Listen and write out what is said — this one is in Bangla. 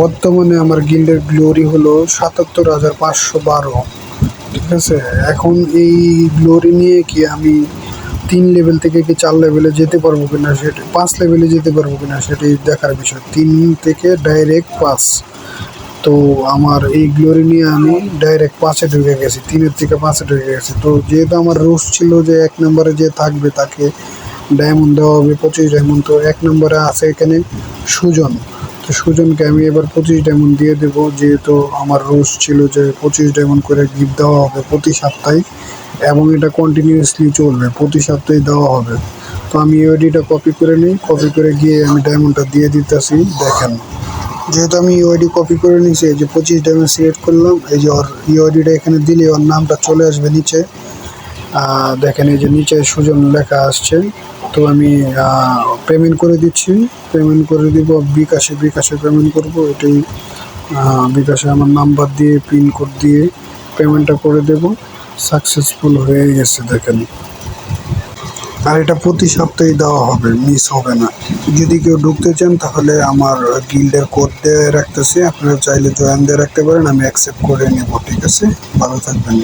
বর্তমানে আমার গিল্ডের গ্লোরি হলো সাতাত্তর হাজার পাঁচশো বারো। ঠিক আছে? এখন এই গ্লোরি নিয়ে কি আমি তিন লেভেল থেকে কি চার লেভেলে যেতে পারব কিনা সেটা, পাঁচ লেভেলে যেতে পারব কিনা সেটাই দেখার বিষয়। তিন থেকে ডাইরেক্ট পাঁচ। তো আমার এই গ্লোরি নিয়ে আমি ডাইরেক্ট পাঁচে ঢুকে গেছি, তিনের থেকে পাঁচে ঢুকে গেছি। তো যেহেতু আমার রুলস ছিল যে এক নম্বরে যে থাকবে তাকে ডায়মন্ড দেওয়া হবে, পঁচিশ ডায়মন্ড তো এক নম্বরে আছে এখানে সুজন। তো সুজনকে আমি এবার পঁচিশ ডায়মন্ড দিয়ে দেবো। যেহেতু আমার রোজ ছিল যে পঁচিশ ডায়মন্ড করে গিফট দেওয়া হবে প্রতি সপ্তাহে এবং এটা কন্টিনিউয়াসলি চলবে, প্রতি সপ্তাহে দেওয়া হবে। তো আমি ইউআইডিটা কপি করে নিই কপি করে গিয়ে আমি ডায়মন্ডটা দিয়ে দিতেছি, দেখেন। যেহেতু আমি ইউআইডি কপি করে নিয়েছি, এই যে পঁচিশ ডায়মন্ড সিলেক্ট করলাম, এই যে ওর ইউআইডিটা এখানে দিলে ওর নামটা চলে আসবে নিচে। দেখেন এই যে নিচে সুজন লেখা আসছে। তো আমি পেমেন্ট করে দিচ্ছি। পেমেন্ট করে দিব, বিকাশে বিকাশে পেমেন্ট করব। এটাই বিকাশে আমার নাম্বার দিয়ে পিন কোড দিয়ে পেমেন্টটা করে দেব। সাকসেসফুল হয়ে গেছে, দেখেন। আর এটা প্রতি সপ্তাহে দেওয়া হবে মিস হবে না। যদি কেউ ঢুকতে চান, তাহলে আমার গিল্ডের কোড দিয়ে রাখতেছি। আপনারা চাইলে জয়েন দিয়ে রাখতে পারেন, আমি অ্যাকসেপ্ট করে নেব, ঠিক আছে? ভালো থাকবেন।